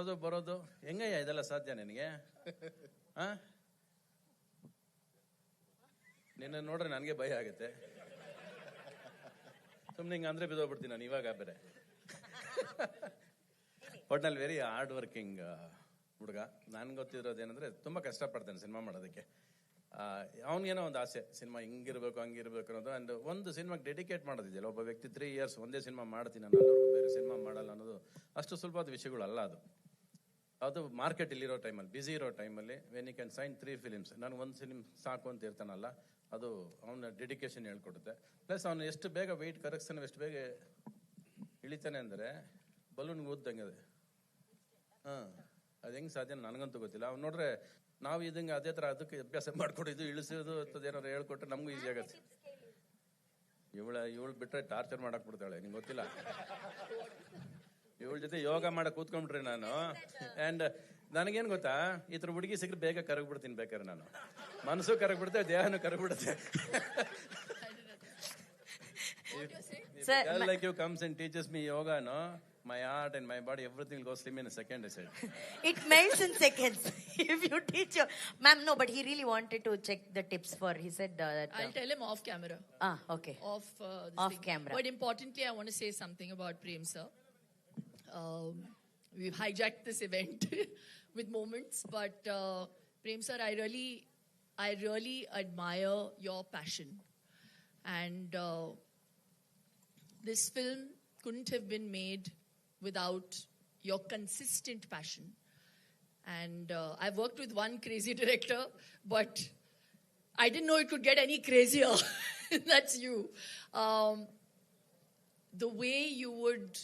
ಮಾಡೋದು, ಬರೋದು, ಹೆಂಗಯ್ಯ ಇದೆಲ್ಲ ಸಾಧ್ಯ ನಿನಗೆ? ಆ? ನಿನ್ನ ನೋಡ್ರೆ ನನಗೆ ಭಯ ಆಗುತ್ತೆ. ಸುಮ್ಮನೆ ಹಿಂಗೆ ಅಂದ್ರೆ ಬಿದ್ದೋಗ್ಬಿಡ್ತೀನಿ ನಾನು, ಇವಾಗ ಬೇರೆ. ಒಟ್ನಲ್ಲಿ ವೆರಿ ಹಾರ್ಡ್ ವರ್ಕಿಂಗ್ ಹುಡುಗ. ನನ್ಗೆ ಏನಂದರೆ ತುಂಬ ಕಷ್ಟಪಡ್ತಾನೆ ಸಿನಿಮಾ ಮಾಡೋದಕ್ಕೆ. ಅವನಿಗೇನೋ ಒಂದು ಆಸೆ, ಸಿನಿಮಾ ಹಿಂಗಿರ್ಬೇಕು, ಹಂಗಿರ್ಬೇಕು ಅನ್ನೋದು. ಅಂಡ್ ಒಂದು ಸಿನಿಮಾಗೆ ಡೆಡಿಕೇಟ್ ಮಾಡೋದಿದೆಯಲ್ಲ, ಒಬ್ಬ ವ್ಯಕ್ತಿ ತ್ರೀ ಇಯರ್ಸ್ ಒಂದೇ ಸಿನಿಮಾ ಮಾಡ್ತೀನಿ ನಾನು ಬೇರೆ ಸಿನಿಮಾ ಮಾಡಲ್ಲ ಅನ್ನೋದು ಅಷ್ಟು ಸುಲಭದ ವಿಷಯಗಳಲ್ಲ ಅದು. ಅದು ಮಾರ್ಕೆಟ್ ಇಲ್ಲಿರೋ ಟೈಮಲ್ಲಿ ಬ್ಯುಸಿ ಇರೋ ಟೈಮಲ್ಲಿ when you can sign three films ನಾನು ಒಂದು ಫಿಲಿಮ್ ಸಾಕು ಅಂತ ಇರ್ತಾನಲ್ಲ ಅದು ಅವನ ಡೆಡಿಕೇಶನ್ ಹೇಳ್ಕೊಡುತ್ತೆ. ಪ್ಲಸ್ ಅವನು ಎಷ್ಟು ಬೇಗ ವೆಯ್ಟ್ ಕರೆಕ್ಷನ್ ಎಷ್ಟು ಬೇಗ ಇಳಿತಾನೆ ಅಂದರೆ ಬಲೂನ್ಗೆ ಓದ್ದಂಗೆ ಅದು. ಹಾಂ, ಅದು ಹೆಂಗೆ ಸಾಧ್ಯ ನನಗಂತೂ ಗೊತ್ತಿಲ್ಲ. ಅವ್ನು ನೋಡ್ರೆ ನಾವು ಇದಂಗೆ ಅದೇ ಥರ ಅದಕ್ಕೆ ಅಭ್ಯಾಸ ಮಾಡ್ಕೊಡಿದ್ದು, ಇಳಿಸೋದು ಅಂತದ್ದು ಹೇಳ್ಕೊಟ್ರೆ ನಮಗೂ ಈಸಿ ಆಗತ್ತೆ. ಇವಳ, ಇವಳು ಬಿಟ್ಟರೆ ಟಾರ್ಚರ್ ಮಾಡಕ್ಬಿಡ್ತಾಳೆ ನಿಂಗೆ ಗೊತ್ತಿಲ್ಲ? ಇವಳ ಜೊತೆ ಯೋಗ ಮಾಡಕ್ ಕೂತ್ಕೊಂಡ್ಬಿಟ್ರೆ ನಾನು ಅಂಡ್ ನನಗೇನ್ ಗೊತ್ತಾ ಈ ಥರ ಹುಡುಗಿ ಸಿಕ್ಕರೆ ಬೇಗ ಕರಗ್ಬಿಡ್ತೀನಿ ಬೇಕಾದ್ರೆ ನಾನು ಮನಸ್ಸು ಕರಗ್ಬಿಡುತ್ತೆ ದೇಹನೂ ಕರಗ್ಬಿಡುತ್ತೆ Sir, like you comes and teachers me yoga no my art and my body everything goes slim in second side It melts in seconds if you teach your ma'am. No, but he really wanted to check the tips for. He said uh, that. I'll tell him off camera. ah, okay. Off, uh, this Off thing. camera. But importantly, I want to say something about Prem sir. Um, we've hijacked this event with moments, but uh, Prem sir, I really, I really admire your passion, and uh, this film couldn't have been made without your consistent passion. And uh, I've worked with one crazy director, but I didn't know it could get any crazier. That's you. Um, the way you would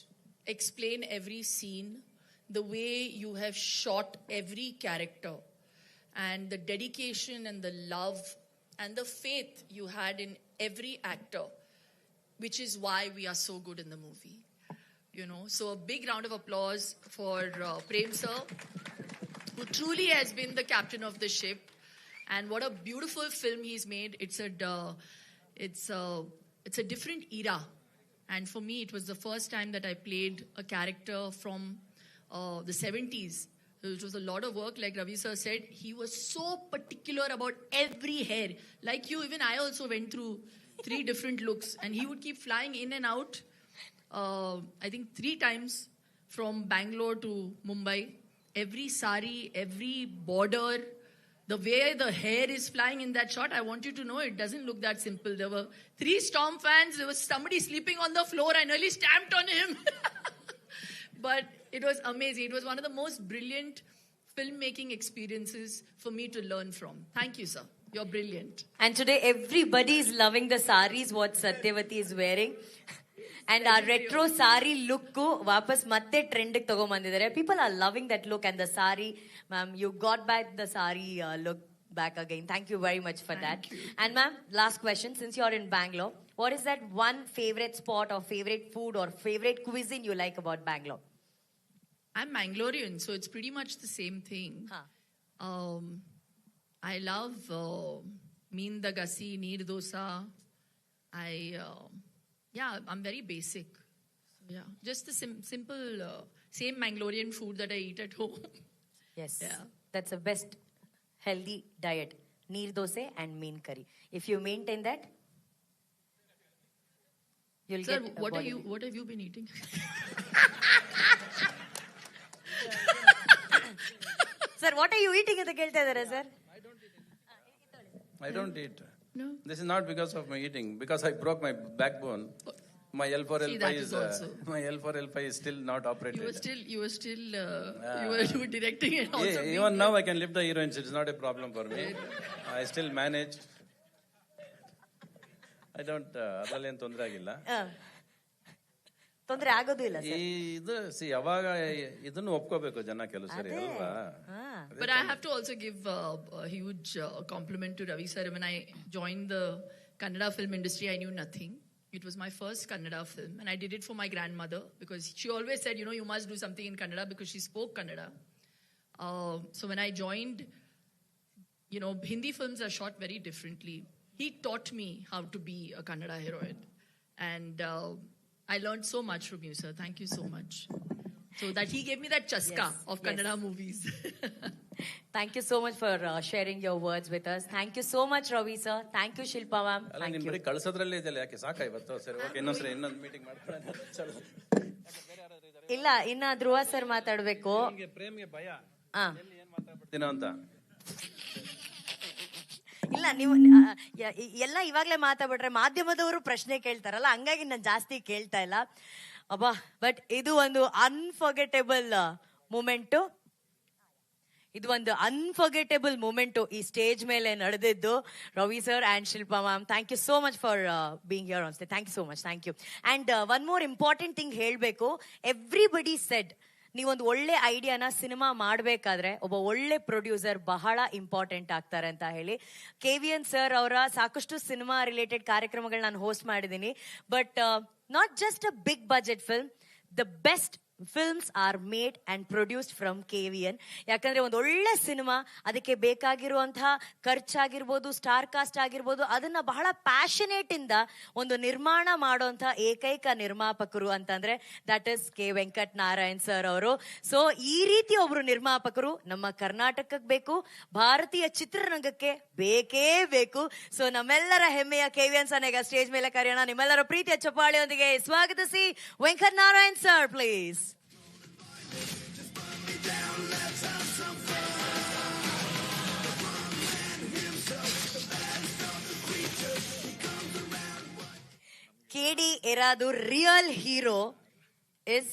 explain every scene, the way you have shot every character, and the dedication and the love and the faith you had in every actor, which is why we are so good in the movie. You know, so a big round of applause for uh, Prem sir, who truly has been the captain of the ship. And what a beautiful film he's made. It's a, uh, it's a, it's a different era. And for me, it was the first time that I played a character from uh, the 70s. It was a lot of work, like Ravi sir said. He was so particular about every hair. Like you, even I also went through three different looks, and he would keep flying in and out. Uh, I think three times from Bangalore to Mumbai. Every sari, every border, the way the hair is flying in that shot, I want you to know it doesn't look that simple. There were three storm fans, there was somebody sleeping on the floor, I nearly stamped on him. but it was amazing. It was one of the most brilliant filmmaking experiences for me to learn from. Thank you, sir. You're brilliant. And today everybody is loving the saris what Satyavati is wearing. And our retro sari look ವಾಪಸ್ ಮತ್ತೆ trend ತಗೊಂಬಂದಿದ್ದಾರೆ people are loving that look and the sari ma'am, you got back the sari uh, look back again. Thank you very much for Thank that. You. And ma'am, last question. Since you're in Bangalore, what is that one favorite spot or favorite food or favorite cuisine you like about Bangalore? I'm Mangalorean, so it's pretty much the same thing. Huh. Um, I love uh, Mindagasi, Neer Dosa. I, uh, yeah, I'm very basic. So, yeah, just the sim- simple, uh, same Mangalorean food that I eat at home. Yes Yeah. That's a best healthy diet neer dosa and meen curry if you maintain that you'll Sir, get a what are body you? What have you been eating? Sir what are you eating ಅಂತ ಕೇಳ್ತಾ ಇದ್ದಾರೆ sir I don't eat. No. This is not because of my eating, because I broke my backbone. My L4 See, L5 that is is uh, my L4 L5 is still not operated. You were still, you were still, uh, you, were, you were directing it also. Yeah, even now I can lift the heroines. It's not a problem for me. I still manage. I don't. ಅದರಲ್ಲಿ ಏನು ತೊಂದರೆ ಆಗಿಲ್ಲ ತೊಂದರೆ ಆಗೋದು ಇಲ್ಲ ಈ ಇದು C ಯಾವಾಗ ಇದನ್ನು ಒಪ್ಕೋಬೇಕು ಜನ ಕೆಲವು ಸರಿ ಅಲ್ವಾ but But I have to also give compliment a huge uh, compliment to Ravi sir. When I joined the Kannada film industry, I knew nothing. It was my first Kannada film, and I did it for my grandmother because she always said, you know, you must do something in Kannada because she spoke Kannada. Uh, so when I joined, you know, Hindi films are shot very differently. He taught me how to be a Kannada heroine, and uh, I learned so much from you, sir. Thank you so much. So that he gave me that chaska Yes, of yes. Kannada movies. Thank you so much for uh, sharing your words with us. Thank you so much, Ravi sir. Thank you, Shilpa ma'am. ಅಲ್ಲ Thank ನಿನ್ you. ಬರೀ ಕಳ್ಸೋದ್ರಲ್ಲೇ ಇದೆಯಲ್ಲ ಯಾಕೆ ಸಾಕ ಇವತ್ತು ಸರಿ okay ಇನ್ನೊಂದ್ಸರಿ ಇನ್ನೊಂದು ಮೀಟಿಂಗ್ ಚಲೋ ಇಲ್ಲ ಇನ್ನ ಧ್ರುವ ಸರ್ ಮಾತಾಡ್ಬೇಕು ನಿಮ್ಗೆ ಪ್ರೇಮ್ಗೆ ಭಯ ಆ. ಮಾತಾಡ್ಬಿಡ್ತೀನೋ ಅಂತ ಇಲ್ಲ ನೀವು ಆ, ಯ- ಇ- ಎಲ್ಲ ಇವಾಗ್ಲೇ ಮಾತಾಡ್ಬಿಟ್ರೆ ಮಾಧ್ಯಮದವರು ಪ್ರಶ್ನೆ ಕೇಳ್ತಾರಲ್ಲ ಹಂಗಾಗಿ ನಾನು ಜಾಸ್ತಿ ಕೇಳ್ತಾ ಇಲ್ಲ ಅಬ್ಬಾ ಬಟ್ ಇದು ಒಂದು ಅನ್ಫರ್ಗೆಟೇಬಲ್ ಮೂಮೆಂಟು ಇದು ಒಂದು ಅನ್ಫರ್ಗೆಟೇಬಲ್ ಮೂಮೆಂಟು ಈ ಸ್ಟೇಜ್ ಮೇಲೆ ನಡೆದಿದ್ದು. Ravi sir and Shilpa ma'am thank you so much for being here stay thank you so much thank you and one more important thing ಹೇಳಬೇಕು. ಎವ್ರಿಬಡಿ ಸೆಡ್ ನೀವೊಂದು ಒಳ್ಳೆ ಐಡಿಯಾನ cinema ಮಾಡಬೇಕಾದ್ರೆ ಒಬ್ಬ ಒಳ್ಳೆ ಪ್ರೊಡ್ಯೂಸರ್ ಬಹಳ ಇಂಪಾರ್ಟೆಂಟ್ ಆಗ್ತಾರೆ ಅಂತ ಹೇಳಿ. ಕೆ ವಿ ಎನ್ ಸರ್ ಅವರ ಸಾಕಷ್ಟು ಸಿನಿಮಾ ರಿಲೇಟೆಡ್ ಕಾರ್ಯಕ್ರಮಗಳು ನಾನು ಹೋಸ್ಟ್ ಮಾಡಿದ್ದೀನಿ. But not just a big budget film the best films are made and produced from K V N ಯಾಕಂದ್ರೆ ಒಂದು ಒಳ್ಳೆ ಸಿನಿಮಾ ಅದಕ್ಕೆ ಬೇಕಾಗಿರುವಂತಹ ಖರ್ಚಾಗಿರ್ಬೋದು ಸ್ಟಾರ್ ಕಾಸ್ಟ್ ಆಗಿರ್ಬೋದು, ಅದನ್ನ ಬಹಳ ಪ್ಯಾಷನೇಟಿಂದ ಒಂದು ನಿರ್ಮಾಣ ಮಾಡುವಂತಹ ಏಕೈಕ ನಿರ್ಮಾಪಕರು ಅಂತಂದ್ರೆ that is K Venkat Narayan sir ಅವರು. ಸೊ ಈ ರೀತಿ ಒಬ್ರು ನಿರ್ಮಾಪಕರು ನಮ್ಮ ಕರ್ನಾಟಕಕ್ಕೆ ಬೇಕು, ಭಾರತೀಯ ಚಿತ್ರರಂಗಕ್ಕೆ ಬೇಕೇ ಬೇಕು. ಸೊ ನಮ್ಮೆಲ್ಲರ ಹೆಮ್ಮೆಯ ಕೆ ವಿ ಎನ್ ಸನೆಗ ಸ್ಟೇಜ್ ಮೇಲೆ ಕರೆಯೋಣ. ನಿಮ್ಮೆಲ್ಲರ ಪ್ರೀತಿಯ ಚಪ್ಪಾಳಿಯೊಂದಿಗೆ ಸ್ವಾಗತಿಸಿ Venkat Narayan sir please KD ಇರೋದು real hero is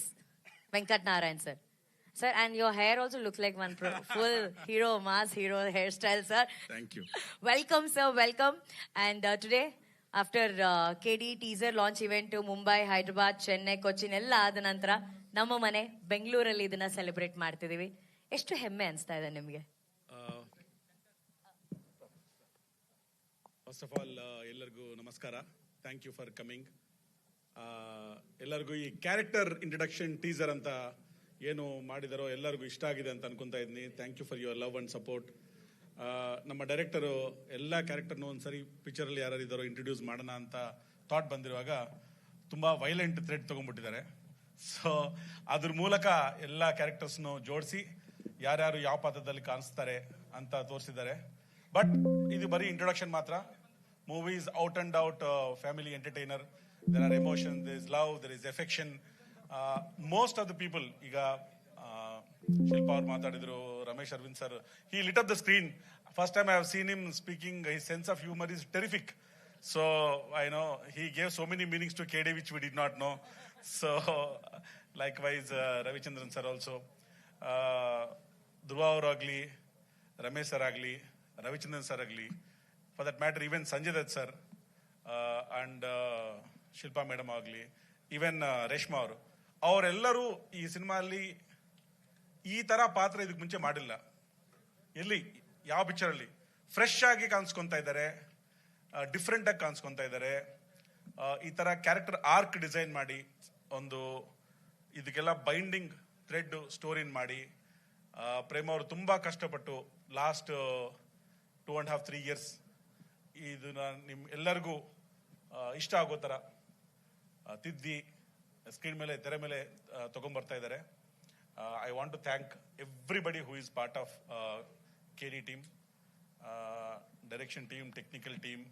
Venkatanarayan sir sir and your hair also look like one full hero mass hero hair style sir welcome sir welcome and today after KD teaser launch event Mumbai Hyderabad Chennai Cochin ಎಲ್ಲ ಆದ ನಂತರ ನಮ್ಮ ಮನೆ ಬೆಂಗಳೂರಲ್ಲಿ ಇದನ್ನ celebrate ಮಾಡ್ತಿದೀವಿ ಎಷ್ಟು ಹೆಮ್ಮೆ ಅನಿಸ್ತಾ ಇದೆ ನಿಮಗೆ? ಫಸ್ಟ್ uh, uh, ಎಲ್ಲರಿಗೂ ನಮಸ್ಕಾರ. ಥ್ಯಾಂಕ್ ಯು ಫಾರ್ ಕಮಿಂಗ್ ಎಲ್ಲರಿಗೂ ಈ ಕ್ಯಾರೆಕ್ಟರ್ ಇಂಟ್ರಡಕ್ಷನ್ ಟೀಸರ್ ಅಂತ ಏನು ಮಾಡಿದಾರೋ ಎಲ್ಲರಿಗೂ ಇಷ್ಟ ಆಗಿದೆ ಅಂತ ಅನ್ಕೊಂತಾ ಇದ್ದೀನಿ thank you for your love and support ನಮ್ಮ ಡೈರೆಕ್ಟರು ಎಲ್ಲ ಕ್ಯಾರೆಕ್ಟರ್ನು ಒಂದ್ಸರಿ ಪಿಕ್ಚರಲ್ಲಿ ಯಾರು ಇದ್ದಾರೋ ಇಂಟ್ರೊಡ್ಯೂಸ್ ಮಾಡೋಣ ಅಂತ ಥಾಟ್ ಬಂದಿರುವಾಗ ತುಂಬ ವೈಲೆಂಟ್ ಥ್ರೆಡ್ ತೊಗೊಂಡ್ಬಿಟ್ಟಿದ್ದಾರೆ. ಸೊ ಅದ್ರ ಮೂಲಕ ಎಲ್ಲ ಕ್ಯಾರೆಕ್ಟರ್ಸ್ನು ಜೋಡಿಸಿ ಯಾರ್ಯಾರು ಯಾವ ಪಾತ್ರದಲ್ಲಿ ಕಾಣಿಸ್ತಾರೆ ಅಂತ ತೋರಿಸಿದ್ದಾರೆ. ಬಟ್ ಇದು ಬರೀ ಇಂಟ್ರೊಡಕ್ಷನ್ ಮಾತ್ರ. Movie is out and out family entertainer there are emotion there is love there is affection most of the people ಈಗ ಆ, ಶಿಲ್ಪಾ ಅವ್ರು ಮಾತಾಡಿದ್ರು Ramesh Aravind sir he lit up the screen first time I have seen him speaking his sense of humour is terrific so I know he gave so many meanings to KD which we did not know so likewise Ravichandran sir also Dhruva ಅವರಾಗ್ಲಿ Ramesh sir ಆಗಲಿ Ravichandran sir ಆಗಲಿ for that matter even Sanjay Dutt sir and Shilpa madam ಆಗಲಿ even Reshma ಅವರು, ಅವರೆಲ್ಲರೂ ಈ ಸಿನಿಮಾಲ್ಲಿ ಈ ತರ ಪಾತ್ರ ಇದಕ್ಕೆ ಮುಂಚೆ ಮಾಡಿಲ್ಲ. ಎಲ್ಲಿ? ಯಾವ ಪಿಕ್ಚರ್ ಅಲ್ಲಿ? ಫ್ರೆಶ್ ಆಗಿ ಕಾಣಿಸ್ಕೊಂತಾ ಇದ್ದಾರೆ ಡಿಫ್ರೆಂಟ್ ಆಗಿ ಕಾಣಿಸ್ಕೊಂತಾ ಇದ್ದಾರೆ ಈ ತರ ಕ್ಯಾರೆಕ್ಟರ್ ಆರ್ಕ್ ಡಿಸೈನ್ ಮಾಡಿ, ಒಂದು ಇದಕ್ಕೆಲ್ಲ ಬೈಂಡಿಂಗ್ ಥ್ರೆಡ್ ಸ್ಟೋರಿನ್ ಮಾಡಿ ಪ್ರೇಮ ಅವರು ತುಂಬಾ ಕಷ್ಟಪಟ್ಟು last two and half three years ಇದನ್ನ ನಿಮ್ ಎಲ್ಲರಿಗೂ ಇಷ್ಟ ಆಗೋ ತರ ತಿದ್ದಿ ಸ್ಕ್ರೀನ್ ಮೇಲೆ ತೆರೆ ಮೇಲೆ ತಗೊಂಡ್ಬರ್ತಾ ಇದ್ದಾರೆ I want to thank everybody who is part of K D team direction team technical team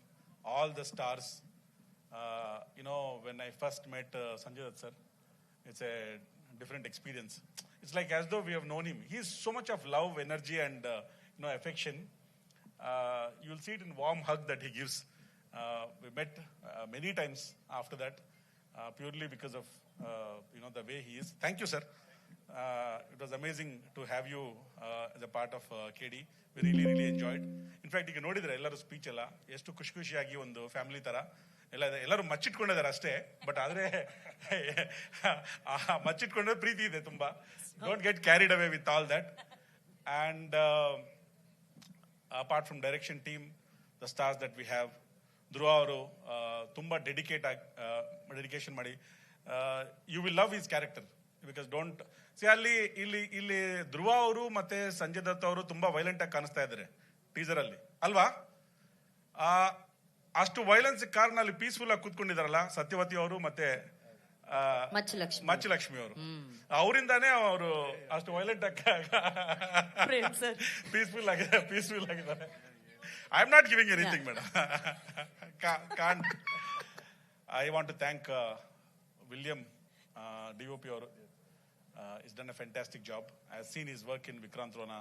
all the stars you know when I first met Sanjay Dutt sir it's a different experience. It's like as though we have known him. He's so much of love, energy, and uh, you know Uh, you'll see it in warm hug that he gives. Uh, we met uh, many times after that, uh, purely because of uh, you know the way he is. Thank you, sir. Uh, it was amazing to have you uh, as a part of uh, KD. We really, really enjoyed. In fact, ಈಗ ನೋಡಿದ್ರೆ ಎಲ್ಲರೂ speech ಎಲ್ಲ ಎಷ್ಟು ಖುಷಿ ಖುಷಿಯಾಗಿ ಒಂದು family ತರ ಎಲ್ಲ ಇದೆ. ಎಲ್ಲರೂ ಮಚ್ಚಿಟ್ಕೊಂಡಿದ್ದಾರೆ ಅಷ್ಟೇ ಬಟ್ ಆದ್ರೆ ಆ ಮಚ್ಚಿಟ್ಕೊಂಡ್ರೆ ಪ್ರೀತಿ ಇದೆ Don't get carried away with all that. And and apart from direction team the stars that we have Dhruva ಅವರು ತುಂಬಾ ಡೆಡಿಕೇಟ್ ಆಗಿ ಡೆಡಿಕೇಶನ್ ಮಾಡಿ you will love his character because don't see ಅಲ್ಲಿ, ಇಲ್ಲಿ ಇಲ್ಲಿ ಧ್ರುವ ಅವರು ಮತ್ತೆ ಸಂಜಯ್ ದತ್ ಅವರು ತುಂಬಾ ವೈಲೆಂಟ್ ಆಗಿ ಕಾಣಿಸ್ತಾ ಇದ್ದಾರೆ ಟೀಸರ್ ಅಲ್ಲಿ. ಅಲ್ವಾ? ಅಷ್ಟು ವೈಲೆನ್ಸ್ ಕಾರಣ ಅಲ್ಲಿ ಪೀಸ್ಫುಲ್ ಆಗಿ ಕೂತ್ಕೊಂಡಿದಾರಲ್ಲ ಸತ್ಯವತಿ ಅವರು ಮತ್ತೆ ಮಚ್ಚಲಕ್ಷ್ಮಿ. ಮಚ್ಚಲಕ್ಷ್ಮಿ ಅವರು ಅವರಿಂದಾನೇ ಅವರು ಅಷ್ಟು ವೈಲೆಂಟ್ ಪ್ರೇಮ್ ಸರ್. ಪೀಸ್ಫುಲ್ ಆಗಿದೆ ಪೀಸ್ಫುಲ್ ಆಗಿದ್ದಾರೆ. I am not giving anything madam con I want to thank William D O P ಅವರು. Is done a fantastic job I seen is work in Vikrant Rona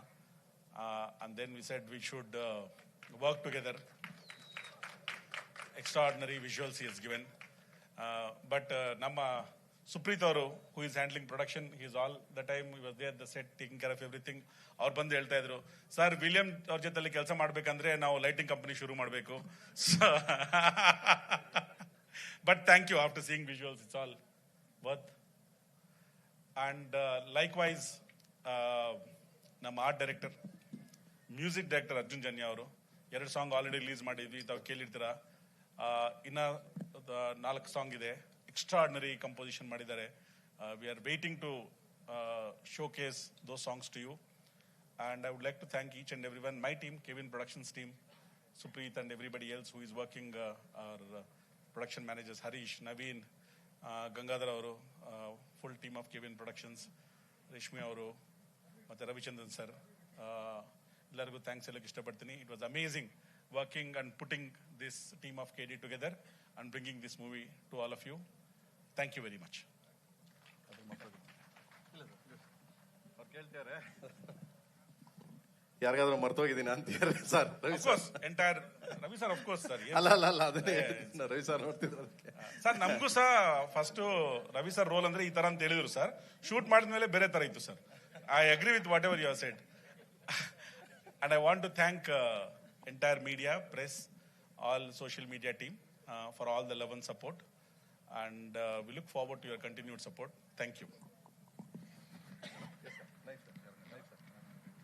and then we said we should work together extraordinary visuals he has given. Uh, but uh, ನಮ್ಮ ಸುಪ್ರೀತ್ ಅವರು who is handling production is all the time was the set taking care of everything ಅವ್ರು ಬಂದು ಹೇಳ್ತಾ ಇದ್ರು sir William ಅವ್ರ ಜೊತೆಲಿ ಕೆಲಸ ಮಾಡ್ಬೇಕಂದ್ರೆ ನಾವು ಲೈಟಿಂಗ್ ಕಂಪನಿ ಶುರು ಮಾಡಬೇಕು. But thank you after seeing visuals it's all worth and likewise uh, ನಮ್ಮ art director music director Arjun Janya ಅವರು ಎರಡು ಸಾಂಗ್ ಆಲ್ರೆಡಿ ರಿಲೀಸ್ ಮಾಡಿದ್ವಿ ತಾವು ಕೇಳಿರ್ತೀರ? ಆ, ಇನ್ನ ನಾಲ್ಕು ಸಾಂಗ್ ಇದೆ ಎಕ್ಸ್ಟ್ರಾರ್ಡಿನರಿ ಕಂಪೋಸಿಷನ್ ಮಾಡಿದ್ದಾರೆ we are waiting to showcase those songs to you would like to thank each and everyone, my team, Kevin Productions team, Supreet and everybody else who is working, uh, our uh, production managers, Harish, Naveen, uh, Gangadhar ಅವರು full team of KVN productions Reshmi ಅವರು ಮತ್ತು Ravichandran sir ಎಲ್ಲರಿಗೂ thanks ಹೇಳಕ್ಕೆ ಇಷ್ಟಪಡ್ತೀನಿ it was amazing working and putting this team of K D together and bringing this movie to all of you thank you very much ಯಾರಿಗಾದ್ರೂ ಮರ್ತೋಗಿದ್ದೀನಿ ಅಂತೀರ sir. Ravi sir. Entire Ravi sir of course sir. ಅಲ್ಲ ಅಲ್ಲ ಅಲ್ಲ ಅದನ್ನೇ Ravi sir ನೋಡ್ತಿದ್ರು sir ನಮಗೂ ಸಹ first Ravi sir role ಅಂದ್ರೆ ಈ ತರ ಅಂತ ಹೇಳಿದ್ರು ಸರ್. ಶೂಟ್ ಮಾಡಿದ್ಮೇಲೆ ಬೇರೆ ತರ ಇತ್ತು sir. I agree with whatever you've said and I want to thank entire media press all social media team uh, for all the love and support. And uh, we look forward to your continued support. Thank you.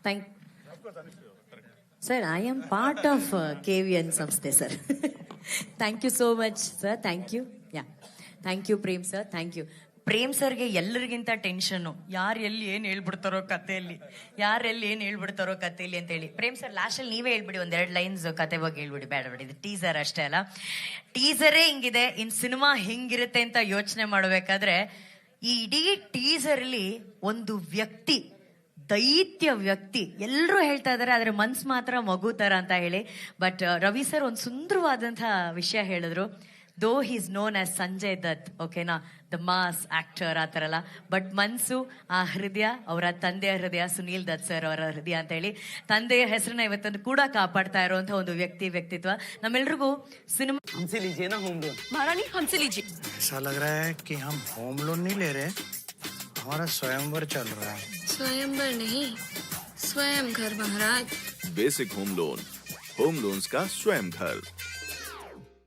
Thank Sir, I am part of uh, KVN Samsthe, sir. Thank you so much, sir. Thank you. Yeah. Thank you, Prem, sir. Thank you. Prem ಸರ್ಗೆ ಎಲ್ಲರಿಗಿಂತ ಟೆನ್ಷನ್ನು. ಯಾರು ಎಲ್ಲಿ ಏನು ಹೇಳ್ಬಿಡ್ತಾರೋ ಕಥೆಯಲ್ಲಿ. ಯಾರು ಎಲ್ಲಿ ಏನು ಹೇಳ್ಬಿಡ್ತಾರೋ ಕಥೆಯಲ್ಲಿ ಅಂತ ಹೇಳಿ. ಪ್ರೇಮ್ ಸರ್ ಲಾಸ್ಟಲ್ಲಿ ನೀವೇ ಹೇಳ್ಬಿಡಿ ಒಂದೆರಡು ಲೈನ್ಸ್ ಕತೆ ಬಗ್ಗೆ ಹೇಳ್ಬಿಡಿ. ಬೇಡ ಬೇಡ, ಇದು ಟೀಸರ್ ಅಷ್ಟೇ ಅಲ್ಲ. ಟೀಸರೇ ಹಿಂಗಿದೆ, ಇನ್ ಸಿನಿಮಾ ಹೆಂಗಿರುತ್ತೆ ಅಂತ ಯೋಚನೆ ಮಾಡಬೇಕಾದ್ರೆ, ಈ ಇಡೀ ಅಲ್ಲಿ ಒಂದು ವ್ಯಕ್ತಿ, ದೈತ್ಯ ವ್ಯಕ್ತಿ ಎಲ್ಲರೂ ಹೇಳ್ತಾ ಇದ್ದಾರೆ ಆದ್ರೆ ಮನ್ಸ್ ಮಾತ್ರ ಮಗು ತರ ಅಂತ ಹೇಳಿ. ಬಟ್ ರವಿ ಸರ್ ಒಂದು ಸುಂದರವಾದಂತಹ ವಿಷಯ ಹೇಳಿದ್ರು. Though he's known as Sanjay Dutt ಓಕೆನಾ ದ ಮಾಸ್ ಆಕ್ಟರ್ ಆ ಥರ ಎಲ್ಲ ಬಟ್ ಮನ್ಸು ಆ ಹೃದಯ ಅವರ ತಂದೆಯ ಹೃದಯ ಸುನೀಲ್ ದತ್ ಸರ್ ಅವರ ಹೃದಯ ಅಂತ ಹೇಳಿ ತಂದೆಯ ಹೆಸರನ್ನ ಇವತ್ತನ್ನು ಕೂಡ ಕಾಪಾಡ್ತಾ ಇರುವಂತಹ ಒಂದು ವ್ಯಕ್ತಿ ವ್ಯಕ್ತಿತ್ವ ನಮ್ಮೆಲ್ರಿಗೂ ಸಿನಿಮಾ हमसे लीजिए ना होम लोन महारानी हमसे लीजिए ऐसा लग रहा है कि हम होम लोन नहीं ले रहे हमारा स्वयंवर चल रहा है स्वयंवर नहीं स्वयं घर महाराज basic home loan home loans का स्वयं घर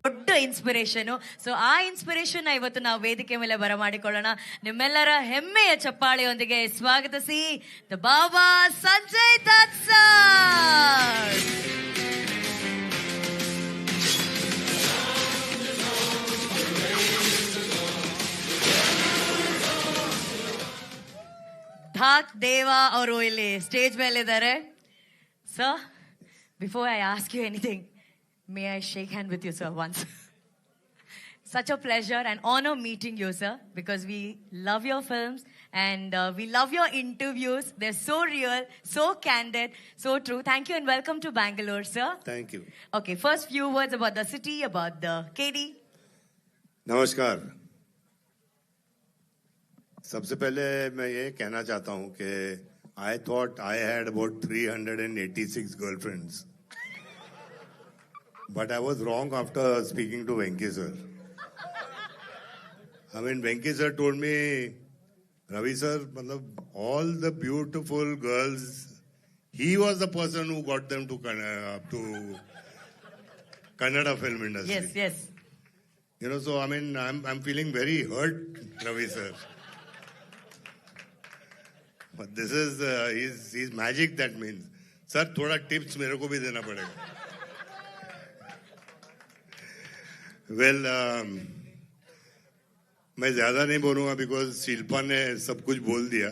ದೊಡ್ಡ ಇನ್ಸ್ಪಿರೇಷನು ಸೊ ಆ ಇನ್ಸ್ಪಿರೇಷನ್ ಇವತ್ತು ನಾವು ವೇದಿಕೆ ಮೇಲೆ ಬರಮಾಡಿಕೊಳ್ಳೋಣ. ನಿಮ್ಮೆಲ್ಲರ ಹೆಮ್ಮೆಯ ಚಪ್ಪಾಳೆಯೊಂದಿಗೆ ಸ್ವಾಗತಿಸಿ ದ ಬಾಬಾ ಸಂಜಯ್ ದತ್ ಧಾಕ್ ದೇವ ಅವರು ಇಲ್ಲಿ ಸ್ಟೇಜ್ ಮೇಲೆ ಇದ್ದಾರೆ sir before I ask you anything May I shake hand with you, sir, once? Such a pleasure and honor meeting you, sir, because we love your films and uh, we love your interviews. They're so real, so candid, so true. Thank you and welcome to Bangalore, sir. Thank you. Okay, first few words about the city, about the KD. Namaskar. सबसे पहले मैं ये कहना चाहता हूँ कि I thought I had about 386 girlfriends But I was wrong after speaking to Venki sir I mean, Venki sir told me, Ravi sir, matlab, all the beautiful girls, he was the person who got them to Kannada, to Kannada film industry. Yes, yes. You know, so I mean, I'm I'm feeling very hurt, Ravi sir. But this is uh, he's he's magic. That means, sir, थोड़ा tips मेरे को भी देना पड़ेगा. Well, um, मैं ज़्यादा नहीं बोलूँगा बिकॉज़ शिल्पा ने सब कुछ बोल दिया।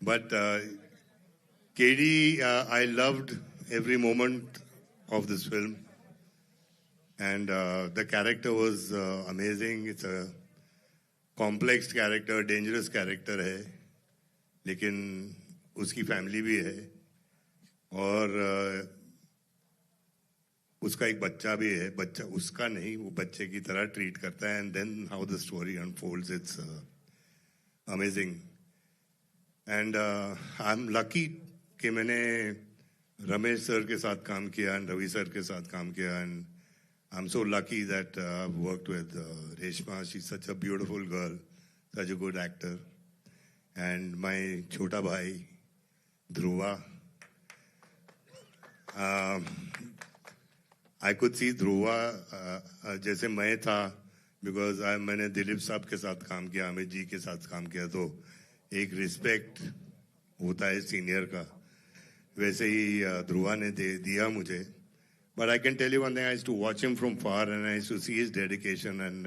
But KD I loved every moment of this film uh, the character was uh, amazing. It's a complex character dangerous character है लेकिन उसकी फैमिली भी है। और अ, उसका एक बच्चा भी है, बच्चा, उसका नहीं, वो बच्चे की तरह ट्रीट करता है and then how the story unfolds it's amazing and I am lucky कि मैंने रमेश सर के साथ काम किया एंड रवि सर के साथ काम किया and I am so lucky that I worked with Reshma she such a beautiful girl such a good actor and my छोटा भाई, Dhruva. I could see Dhruva uh, जैसे मैं था बिकॉज़ आई मैंने दिलीप साहब के साथ काम किया अमित जी के साथ काम किया तो एक रिस्पेक्ट होता है सीनियर का वैसे ही uh, ध्रुवा ने दे दिया मुझे but I can tell you one I to watch him from far and I to see his dedication and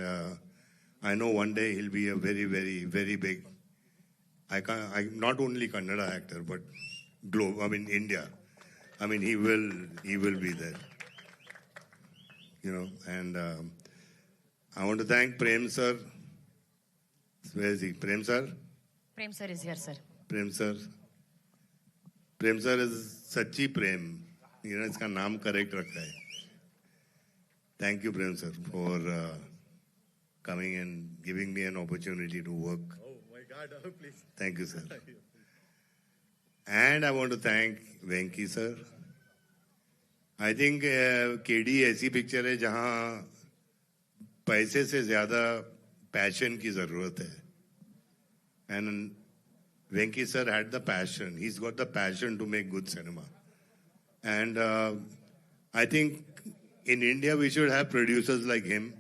I know one day he'll be a very very very big I can I not only Kannada actor but globe. I mean India. I mean he will he will be there. you know, and um, I want to thank Prem sir. Where is he? Prem sir? Prem sir is here, sir. Prem sir. Prem sir is Sachi Prem. You know, his name correct. Correct. है Thank you, Prem sir, for uh, coming and giving me an opportunity to work. Oh, my God, oh, please. Thank you, sir. and I want to thank Venki, sir. I think KD ऐसी picture है जहाँ पैसे से ज़्यादा passion की ज़रूरत है। And Venki sir had the passion he is got the passion to make good cinema and I think in India we should have producers like him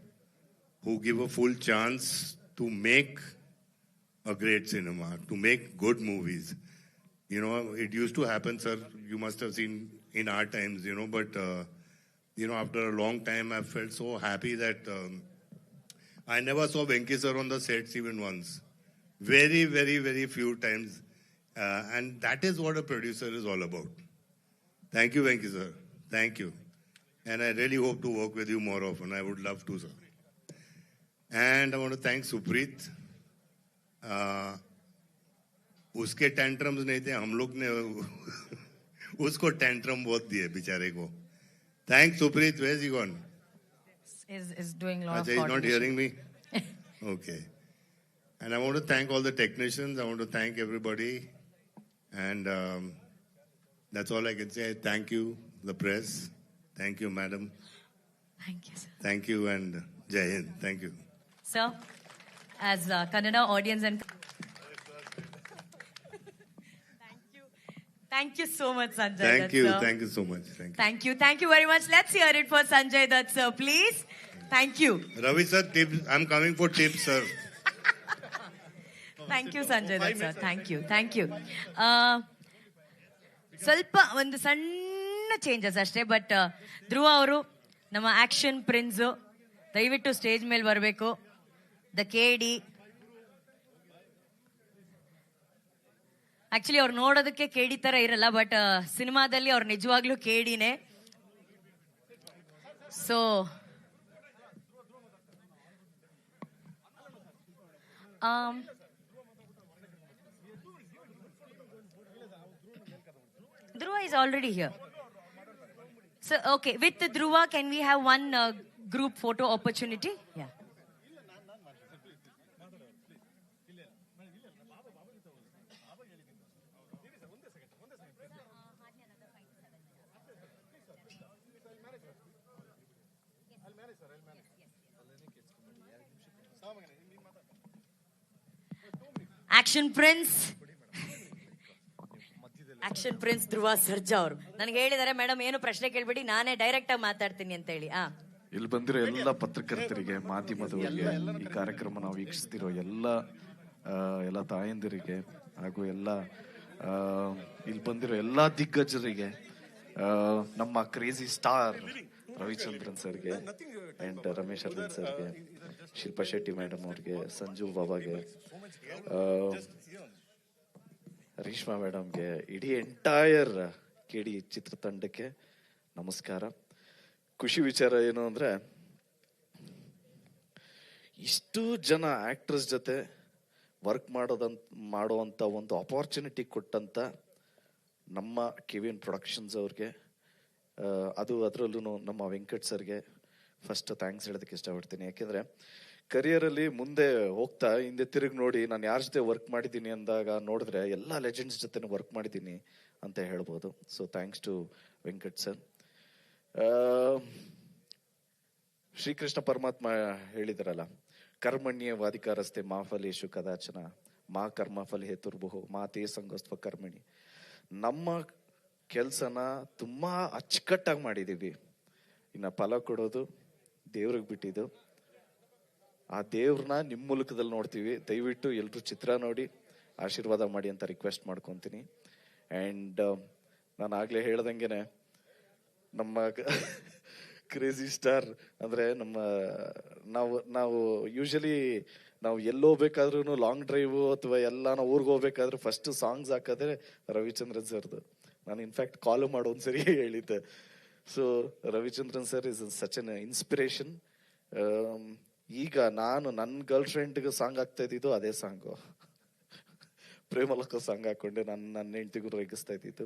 who give a full chance to make a great cinema to make good movies you know it used to happen sir you must have seen in our times, you know, but, uh, you know, after a long time, I felt so happy that um, I never saw Venki sir on the sets even once. Very, very, very few times. Uh, and that is what a producer is all about. Thank you, Venki sir. Thank you. And I really hope to work with you more often. I would love to, sir. And I want to thank Supreet. Uh, उसके tantrums नहीं थे हम लोग ने उसको tantrum बहुत दिए बेचारे को। Thank Supreeth was you gone is is not me okay and I to thank all the technicians I to thank everybody and that's all I can say thank you the press thank you madam thank you sir thank you and जय Hind thank you sir as Kannada audience and thank you so much, Sanjay. thank Dutt, you sir. thank you so much thank you Thank you, thank you very much. Let's hear it for Sanjay Dutt, sir, please. Thank you. Ravi sir tips I'm coming for tips sir thank you Sanjay Dutt sir thank you thank you ಸ್ವಲ್ಪ ಒಂದು ಸಣ್ಣ changes ಅಷ್ಟೇ but ಧ್ರುವ ಅವರು ನಮ್ಮ action prince ದಯವಿಟ್ಟು stage ಮೇಲೆ ಬರಬೇಕು the K D actually ಅವ್ರು ನೋಡೋದಕ್ಕೆ ಕೇಡಿ ತರ ಇರಲ್ಲ ಬಟ್ ಸಿನಿಮಾದಲ್ಲಿ ಅವ್ರು ನಿಜವಾಗ್ಲೂ ಕೇಡಿನೆ so Dhruva is already here so okay with Dhruva can we have one group photo opportunity yeah action prince action prince Dhruva Sarja ಅವರು. ನನಗೆ ಹೇಳಿದ್ದಾರೆ, ಮೇಡಮ್, ಏನು ಪ್ರಶ್ನೆ ಕೇಳ್ಬಿಡಿ, ನಾನೇ ಡೈರೆಕ್ಟ್ ಆಗಿ ಮಾತಾಡ್ತೀನಿ ಅಂತ ಹೇಳಿ. ಆ. ಇಲ್ಲಿ ಬಂದಿರೋ ಎಲ್ಲ ಪತ್ರಕರ್ತರಿಗೆ, ಮಾಧ್ಯಮದವರಿಗೆ, ಈ ಕಾರ್ಯಕ್ರಮ ನಾವು ವೀಕ್ಷಿಸ್ತಿರೋ ಎಲ್ಲ ಎಲ್ಲ ತಾಯಂದಿರಿಗೆ ಹಾಗೂ ಎಲ್ಲ ಇಲ್ಲಿ ಬಂದಿರೋ ಎಲ್ಲ ದಿಗ್ಗಜರಿಗೆ ನಮ್ಮ ಕ್ರೇಜಿ ಸ್ಟಾರ್ ರವಿಚಂದ್ರನ್ ಸರ್ಗೆ ಅಂಡ್ ರಮೇಶ್ ಅರ್ವಿಂದ್ ಸರ್ಗೆ ಶಿಲ್ಪಾ ಶೆಟ್ಟಿ ಮೇಡಮ್ ಅವ್ರಿಗೆ, ಸಂಜು ಬಾಬಾಗೆ ರೇಷ್ಮಾ ಮೇಡಮ್ಗೆ ಇಡೀ ಎಂಟೈರ್ ಚಿತ್ರ ಚಿತ್ರತಂಡಕ್ಕೆ ನಮಸ್ಕಾರ. ಖುಷಿ ವಿಚಾರ ಏನು ಅಂದ್ರೆ, ಇಷ್ಟು ಜನ ಆಕ್ಟ್ರೆಸ್ ಜೊತೆ ವರ್ಕ್ ಮಾಡೋದಂತ, ಮಾಡುವಂತ ಒಂದು ಅಪಾರ್ಚುನಿಟಿ ಕೊಟ್ಟಂತ ನಮ್ಮ ಕೆವಿನ್ ಪ್ರೊಡಕ್ಷನ್ಸ್ ಅವ್ರಿಗೆ ಅದು ಅದರಲ್ಲೂ ನಮ್ಮ ವೆಂಕಟ್ ಸರ್ಗೆ ಫಸ್ಟ್ ಥ್ಯಾಂಕ್ಸ್ ಹೇಳೋದಕ್ಕೆ ಇಷ್ಟಪಡ್ತೀನಿ. ಯಾಕೆಂದರೆ ಕರಿಯರಲ್ಲಿ ಮುಂದೆ ಹೋಗ್ತಾ, ಹಿಂದೆ ತಿರುಗಿ ನೋಡಿ ನಾನು ಯಾರ ಜೊತೆ ವರ್ಕ್ ಮಾಡಿದ್ದೀನಿ ಅಂದಾಗ ನೋಡಿದ್ರೆ ಎಲ್ಲ ಲೆಜೆಂಡ್ಸ್ ಜೊತೆ ವರ್ಕ್ ಮಾಡಿದ್ದೀನಿ ಅಂತ ಹೇಳ್ಬೋದು. So thanks to Venkat sir Srikrishna ಪರಮಾತ್ಮ ಹೇಳಿದ್ರಲ್ಲ, ಕರ್ಮಣ್ಯ ವಾದಿಕಾರಸ್ತೆ ಮಾ ಫಲೇಶು ಕದಾಚನ, ಮಾ ಕರ್ಮ ಫಲ ಹೇತುರ್ಬಹು ಮಾ ತೇ ಕರ್ಮಣಿ. ನಮ್ಮ ಕೆಲಸನ ತುಂಬಾ ಅಚ್ಚುಕಟ್ಟಾಗಿ ಮಾಡಿದ್ದೀವಿ ಇನ್ನ ಫಲ ಕೊಡೋದು, ದೇವ್ರಿಗೆ ಬಿಟ್ಟಿದ್ದು ಆ ದೇವ್ರನ್ನ ನಿಮ್ಮ ಮೂಲಕದಲ್ಲಿ ನೋಡ್ತೀವಿ. ದಯವಿಟ್ಟು ಎಲ್ಲರೂ ಚಿತ್ರ ನೋಡಿ, ಆಶೀರ್ವಾದ ಮಾಡಿ ಅಂತ ರಿಕ್ವೆಸ್ಟ್ ಮಾಡ್ಕೊತೀನಿ. ಆ್ಯಂಡ್ ನಾನು ಆಗಲೇ ಹೇಳ್ದಂಗೆನೆ, ನಮ್ಮ ಕ್ರೇಜಿ ಸ್ಟಾರ್ ಅಂದ್ರೆ ನಮ್ಮ, ನಾವು ನಾವು ಯೂಶಲಿ ನಾವು ಎಲ್ಲಿ ಹೋಗ್ಬೇಕಾದ್ರೂ ಲಾಂಗ್ ಡ್ರೈವ್ ಅಥವಾ ಎಲ್ಲ ನಾವು ಊರಿಗೆ ಹೋಗ್ಬೇಕಾದ್ರೆ ಫಸ್ಟ್ ಸಾಂಗ್ಸ್ ಹಾಕೋದ್ರೆ ರವಿಚಂದ್ರನ್ ಸರ್ದು ನಾನು ಇನ್ಫ್ಯಾಕ್ಟ್ ಕಾಲು ಮಾಡೋ ಒಂದ್ಸರಿ ಹೇಳಿದ್ದೆ. So Ravichandran sir is such an inspiration ಈಗ ನಾನು ನನ್ನ ಗರ್ಲ್ ಫ್ರೆಂಡ್ಗೆ ಸಾಂಗ್ ಆಗ್ತಾ ಇದ್ದಿದ್ದು ಅದೇ ಸಾಂಗು. ಪ್ರೇಮಲಕ್ಕ ಸಾಂಗ್ ಹಾಕೊಂಡೆ ನನ್ನ ನನ್ನ ಹೆಂಡತಿಗೂ ರೇಗಿಸ್ತಾ ಇದ್ದಿದ್ದು.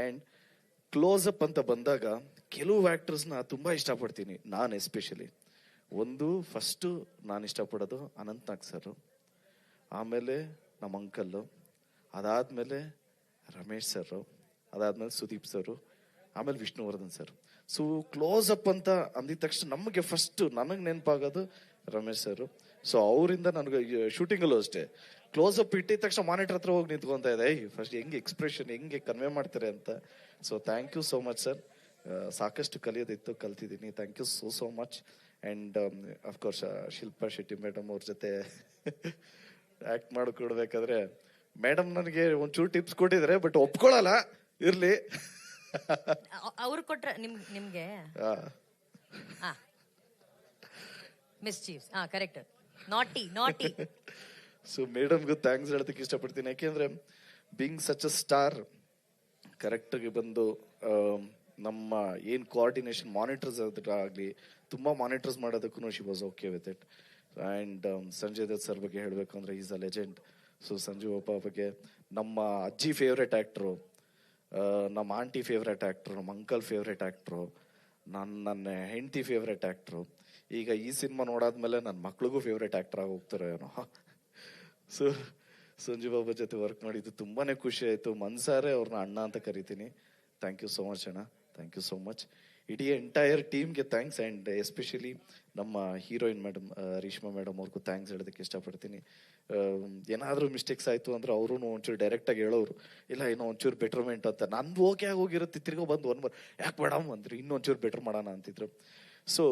ಆ್ಯಂಡ್ ಕ್ಲೋಸ್ ಅಪ್ ಅಂತ ಬಂದಾಗ ಕೆಲವು ಆಕ್ಟರ್ಸ್ನ ತುಂಬಾ ಇಷ್ಟಪಡ್ತೀನಿ, ನಾನು ಎಸ್ಪೆಷಲಿ ಒಂದು ಫಸ್ಟು ನಾನು ಇಷ್ಟಪಡೋದು ಅನಂತ್ ನಾಗ್ ಸರ್ ಆಮೇಲೆ ನಮ್ಮ ಅಂಕಲ್ಲು ಅದಾದ್ಮೇಲೆ ರಮೇಶ್ ಸರ್ ಅದಾದ್ಮೇಲೆ ಸುದೀಪ್ ಸರ್ ಆಮೇಲೆ Vishnuvardhan sir so close up ಅಂತ ಅಂದಿದ ತಕ್ಷಣ ನಮಗೆ ಫಸ್ಟ್ ನನಗೆ ನೆನಪಾಗೋದು ರಮೇಶ್ ಸರ್. ಸೊ ಅವರಿಂದ ನನಗೆ ಶೂಟಿಂಗಲ್ಲೂ ಅಷ್ಟೇ. ಕ್ಲೋಸ್ ಅಪ್ ಇಟ್ಟಿದ ತಕ್ಷಣ ಮಾನಿಟರ್ ಹತ್ರ ಹೋಗಿ ನಿಂತ್ಕೊಂತ ಇದೆ. ಫಸ್ಟ್ ಹೆಂಗೆ ಎಕ್ಸ್ಪ್ರೆಷನ್ ಹೆಂಗೆ ಕನ್ವೆ ಮಾಡ್ತಾರೆ ಅಂತ. So thank you so much sir ಸಾಕಷ್ಟು ಕಲಿಯೋದಿತ್ತು ಕಲ್ತಿದ್ದೀನಿ. Thank you so so much and of course Shilpa Shetty madam ಅವ್ರ ಜೊತೆ ಆ್ಯಕ್ಟ್ ಮಾಡಿಕೊಡ್ಬೇಕಾದ್ರೆ ಮೇಡಮ್ ನನಗೆ ಒಂಚೂರು ಟಿಪ್ಸ್ ಕೊಟ್ಟಿದ್ದಾರೆ ಬಟ್ ಒಪ್ಕೊಳ್ಳಲ್ಲ ಇರಲಿ. ಅವ್ರು ನಿಮಗೆ ನಿಮ್ ನಿಮ್ಗೆ? ಹಾ ಮಿಸ್ ಚೀಫ್ಸ್ ಹಾ ಕರೆಕ್ಟ್ ನಾಟಿ ನಾಟಿ ಸೊ ಮೇಡಮ್ಗೂ ಥ್ಯಾಂಕ್ಸ್ ಹೇಳೋದಕ್ಕೆ ಇಷ್ಟಪಡ್ತೀನಿ. ಯಾಕೆಂದ್ರೆ ಬಿಂಗ್ ಸಚ್ ಅ ಸ್ಟಾರ್ ಕರೆಕ್ಟಾಗಿ ಬಂದು ಆಮ್, ನಮ್ಮ ಏನು ಕೋಆರ್ಡಿನೇಷನ್ ಮಾನಿಟರ್ಸ್ ಆಗಲಿ ತುಂಬ ಮಾನಿಟರ್ಸ್ ಮಾಡೋದಕ್ಕೂ she was okay with it and Sanjay Dutt sir ಬಗ್ಗೆ ಹೇಳಬೇಕು ಅಂದರೆ is a legend so Sanjeev ಅಪ್ಪ ಬಗ್ಗೆ ನಮ್ಮ ಅಜ್ಜಿ ಫೇವ್ರೆಟ್ ಆ್ಯಕ್ಟ್ರು ನಮ್ಮ ಆಂಟಿ ಫೇವ್ರೆಟ್ ಆ್ಯಕ್ಟ್ರು ನಮ್ಮ ಅಂಕಲ್ ಫೇವ್ರೆಟ್ ಆ್ಯಕ್ಟ್ರು ನನ್ನ ನನ್ನ ಹೆಂಡತಿ ಫೇವ್ರೆಟ್ ಆ್ಯಕ್ಟ್ರು ಈಗ ಈ ಸಿನಿಮಾ ನೋಡಾದ್ಮೇಲೆ ನನ್ನ ಮಕ್ಳಿಗೂ ಫೇವ್ರೇಟ್ ಆಕ್ಟರ್ ಆಗಿ ಹೋಗ್ತಾರೆ ಏನೋ. ಸೊ ಸಂಜೀವ್ ಬಾಬಾ ಜೊತೆ ವರ್ಕ್ ಮಾಡಿದ್ದು ತುಂಬಾನೇ ಖುಷಿ ಆಯ್ತು. ಮನ್ಸಾರೆ ಅವ್ರನ್ನ ಅಣ್ಣ ಅಂತ ಕರಿತೀನಿ. ಥ್ಯಾಂಕ್ ಯು ಸೋ ಮಚ್ ಅಣ್ಣ. ಥ್ಯಾಂಕ್ ಯು ಸೋ ಮಚ್ ಇಡೀ ಎಂಟೈರ್ ಟೀಮ್ಗೆ ಥ್ಯಾಂಕ್ಸ್ ಆ್ಯಂಡ್ ಎಸ್ಪೆಷಲಿ ನಮ್ಮ ಹೀರೋಯಿನ್ ಮೇಡಮ್ ರೀಷ್ಮಾ ಮೇಡಮ್ ಅವ್ರಿಗೂ ಥ್ಯಾಂಕ್ಸ್ ಹೇಳೋದಕ್ಕೆ ಇಷ್ಟಪಡ್ತೀನಿ. ಏನಾದರೂ ಮಿಸ್ಟೇಕ್ಸ್ ಆಯಿತು ಅಂದ್ರೆ ಅವರು ಒಂಚೂರು ಡೈರೆಕ್ಟಾಗಿ ಹೇಳೋರು ಇಲ್ಲ, ಏನೋ ಒಂಚೂರು ಬೆಟರ್ಮೆಂಟ್ ಅಂತ. ನಂದು ಓಕೆ ಆಗಿ ಹೋಗಿರುತ್ತೆ. ತಿರ್ಗೋ ಬಂದು ಮರ್ ಯಾಕೆ ಮೇಡಮ್ ಅಂದ್ರು. ಇನ್ನೊಂಚೂರು ಬೆಟರ್ ಮಾಡೋಣ ಅಂತಿದ್ರು. ಸೊ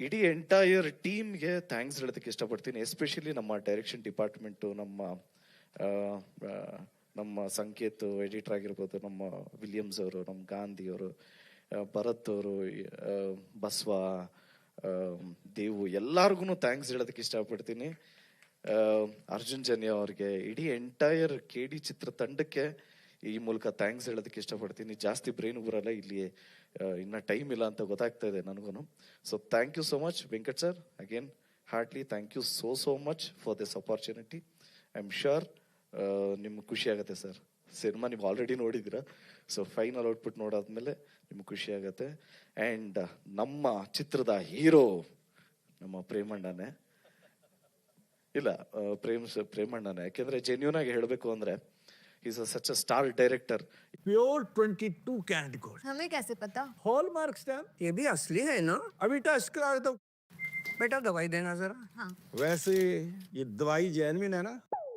ಇಡೀ ಎಂಟೈರ್ ಟೀಮ್ಗೆ ಥ್ಯಾಂಕ್ಸ್ ಹೇಳೋದಕ್ಕೆ ಇಷ್ಟಪಡ್ತೀನಿ ಎಸ್ಪೆಷಲಿ ನಮ್ಮ ಡೈರೆಕ್ಷನ್ ಡಿಪಾರ್ಟ್ಮೆಂಟು ನಮ್ಮ ನಮ್ಮ ಸಂಕೇತ್ ಎಡಿಟರ್ ಆಗಿರ್ಬೋದು, ನಮ್ಮ ವಿಲಿಯಮ್ಸ್ ಅವರು, ನಮ್ಮ ಗಾಂಧಿ ಅವರು ಭರತ್ ಅವರು ಬಸವ ದೇವು ಎಲ್ಲಾರ್ಗು ಥ್ಯಾಂಕ್ಸ್ ಹೇಳೋದಕ್ಕೆ ಇಷ್ಟಪಡ್ತೀನಿ. ಅರ್ಜುನ್ ಜನ್ಯ ಅವ್ರಿಗೆ ಇಡೀ ಎಂಟೈರ್ ಕೆ ಡಿ ಚಿತ್ರ ತಂಡಕ್ಕೆ ಈ ಮೂಲಕ ಥ್ಯಾಂಕ್ಸ್ ಹೇಳೋದಕ್ಕೆ ಇಷ್ಟಪಡ್ತೀನಿ. ಜಾಸ್ತಿ ಬ್ರೈನ್ ಊರಲ್ಲ ಇಲ್ಲಿ ಇನ್ನ ಟೈಮ್ ಇಲ್ಲ ಅಂತ ಗೊತ್ತಾಗ್ತಾ ಇದೆ ನನಗೂ so thank you so much Venkat sir again heartly thank you so so much for this opportunity I am sure ನಿಮ್ಗೆ ಖುಷಿ ಆಗುತ್ತೆ ಸರ್ ಸಿನಿಮಾ ನೀವು ಆಲ್ರೆಡಿ ನೋಡಿದ್ದೀರಾ? ಸೊ ಫೈನಲ್ ಔಟ್ಪುಟ್ ನೋಡಾದ್ಮೇಲೆ ನಿಮ್ಗೆ ಖುಷಿ ಆಗುತ್ತೆ. ಆ್ಯಂಡ್ ನಮ್ಮ ಚಿತ್ರದ ಹೀರೋ ನಮ್ಮ ಪ್ರೇಮಣ್ಣನೇ. ಇಲ್ಲ ಪ್ರೇಮ್ ಸರ್ ಪ್ರೇಮಣ್ಣನೇ. ಯಾಕೆಂದ್ರೆ ಜೆನ್ಯೂನ್ ಆಗಿ ಹೇಳಬೇಕು ಅಂದ್ರೆ Is such a star director pure twenty two carat gold हमें कैसे पता हॉलमार्क स्टैम्प ये भी असली है ना अभी टेस्ट करा दो बेटा दवाई देना जरा हाँ वैसे ये दवाई जैनविन है ना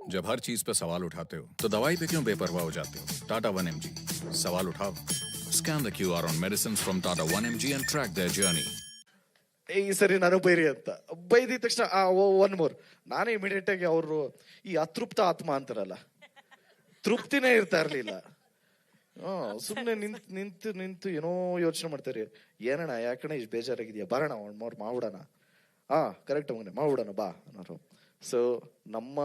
जब हर चीज पे सवाल उठाते हो तो दवाई पे क्यों बेपरवाह हो जाते हो टाटा वन एम सवाल उठाओ scan the Q R on medicine from Tata one M and track their journey. ಏ ಈ ಸರಿ ನಾನು ಬೈರಿ ಅಂತ ಬೈದಿದ ತಕ್ಷಣ ಒನ್ ಮೋರ್ ನಾನೇ ಇಮಿಡಿಯೇಟ್ ಆಗಿ ಅವರು ಈ ಅತೃಪ್ತ ಆತ್ಮ ಅಂತಾರಲ್ಲ ತೃಪ್ತಿನೇ ಇರ್ತಾ ಇರ್ಲಿಲ್ಲ. ಸುಮ್ಮನೆ ನಿಂತ್, ನಿಂತು ನಿಂತು ಏನೋ ಯೋಚನೆ ಮಾಡ್ತಾರೆ. ಏನಣ್ಣ, ಯಾಕಣ್ಣ ಇಷ್ಟು ಬೇಜಾರಾಗಿದ್ಯಾ? ಬರೋಣ ಒನ್ ಮೋರ್ ಮಾಡ್ಬಿಡೋಣ ಹಾ ಕರೆಕ್ಟ್ ಮಗನೆ ಮಾಡ್ಬಿಡೋಣ ಬಾ, ಅನ್ನೋರು. ಸೊ ನಮ್ಮ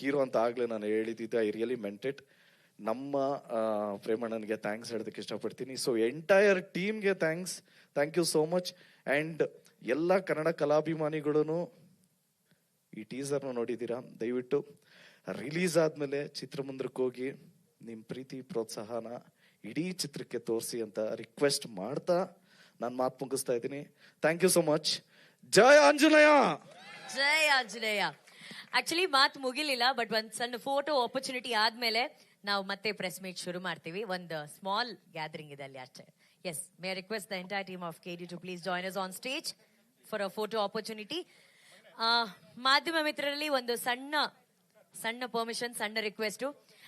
ಹೀರೋ ಅಂತ ಆಗ್ಲೇ ನಾನು ಹೇಳಿದ್ದಿದ್ದು ಐ ರಿಯಲಿ ಮೆಂಟೆಡ್ ನಮ್ಮ ಪ್ರೇಮಣ್ಣನಿಗೆ ಥ್ಯಾಂಕ್ಸ್ ಹೇಳೋದಕ್ಕೆ ಇಷ್ಟಪಡ್ತೀನಿ. ಸೊ ಎಂಟೈರ್ ಟೀಮ್ಗೆ thanks thank you so much and ಎಲ್ಲ ಕನ್ನಡ ಕಲಾಭಿಮಾನಿಗಳೂ ಈ ಟೀಸರ್ನ ನೋಡಿದ್ದೀರಾ? ದಯವಿಟ್ಟು. ರಿಲೀಸ್ ಆದ್ಮೇಲೆ ಚಿತ್ರಮಂದಿರಕ್ಕೆ ಹೋಗಿ ನಿಮ್ಮ ಪ್ರೀತಿ, ಪ್ರೋತ್ಸಾಹನ ಇಡೀ ಚಿತ್ರಕ್ಕೆ ತೋರಿಸಿ ಅಂತ ರಿಕ್ವೆಸ್ಟ್ ಮಾಡ್ತಾ ನಾನು ಮಾತು ಮುಗಿಸ್ತಾ ಇದ್ದೀನಿ. ಥ್ಯಾಂಕ್ ಯು ಸೋ ಮಚ್ ಜಯ ಆಂಜನೇಯ! ಜಯ ಆಂಜನೇಯ. ಆಕ್ಚುಲಿ ಮಾತು ಮುಗಿಲಿಲ್ಲ ಬಟ್ ಒಂದ್ ಸಣ್ಣ ಫೋಟೋ ಆಪರ್ಚುನಿಟಿ ಆದ್ಮೇಲೆ ನಾವು ಮತ್ತೆ ಪ್ರೆಸ್ ಮೀಟ್ ಶುರು ಮಾಡ್ತೀವಿ. ಒಂದು ಸ್ಮಾಲ್ ಗ್ಯಾದರಿಂಗ್ ಇದೆ ಅಲ್ಲಿ ಅಷ್ಟೇ. Yes may request the entire team of K D to please join us on stage for a photo opportunity ಮಾಧ್ಯಮ ಮಿತ್ರರಲ್ಲಿ ಒಂದು ಸಣ್ಣ ಸಣ್ಣ ಪರ್ಮಿಷನ್ ಸಣ್ಣ ರಿಕ್ವೆಸ್ಟ್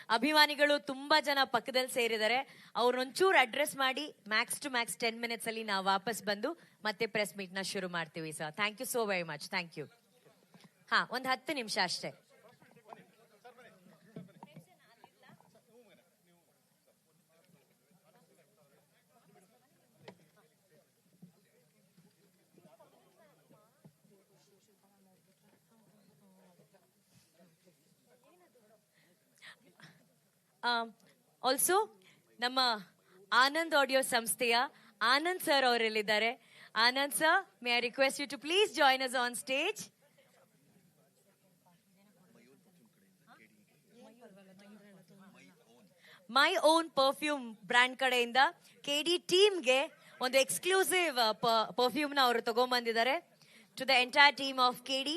ಅಭಿಮಾನಿಗಳು ತುಂಬಾ ಜನ ಪಕ್ಕದಲ್ಲಿ ಸೇರಿದ್ದಾರೆ. ಅವ್ರನ್ನೊಂಚೂರು ಅಡ್ರೆಸ್ ಮಾಡಿ max to max ten minutes ಅಲ್ಲಿ ನಾವು ವಾಪಸ್ ಬಂದು ಮತ್ತೆ ಪ್ರೆಸ್ ಮೀಟ್ನ ಶುರು ಮಾಡ್ತೀವಿ sir thank you so very much thank you ಹಾ, ಒಂದ್ ಹತ್ತು ನಿಮಿಷ ಅಷ್ಟೇ. ಆಲ್ಸೋ ನಮ್ಮ ಆನಂದ್ ಆಡಿಯೋ ಸಂಸ್ಥೆಯ Anand sir ಅವರಲ್ಲಿದ್ದಾರೆ. Anand sir may I request you to please join us on stage my own perfume brand ಕಡೆಯಿಂದ ಕೆ ಡಿ ಟೀಮ್ಗೆ ಒಂದು ಎಕ್ಸ್ಕ್ಲೂಸಿವ್ ಪರ್ಫ್ಯೂಮ್ನ ನ ಅವರು ತಗೊಂಬಂದಿದ್ದಾರೆ to the entire team of K D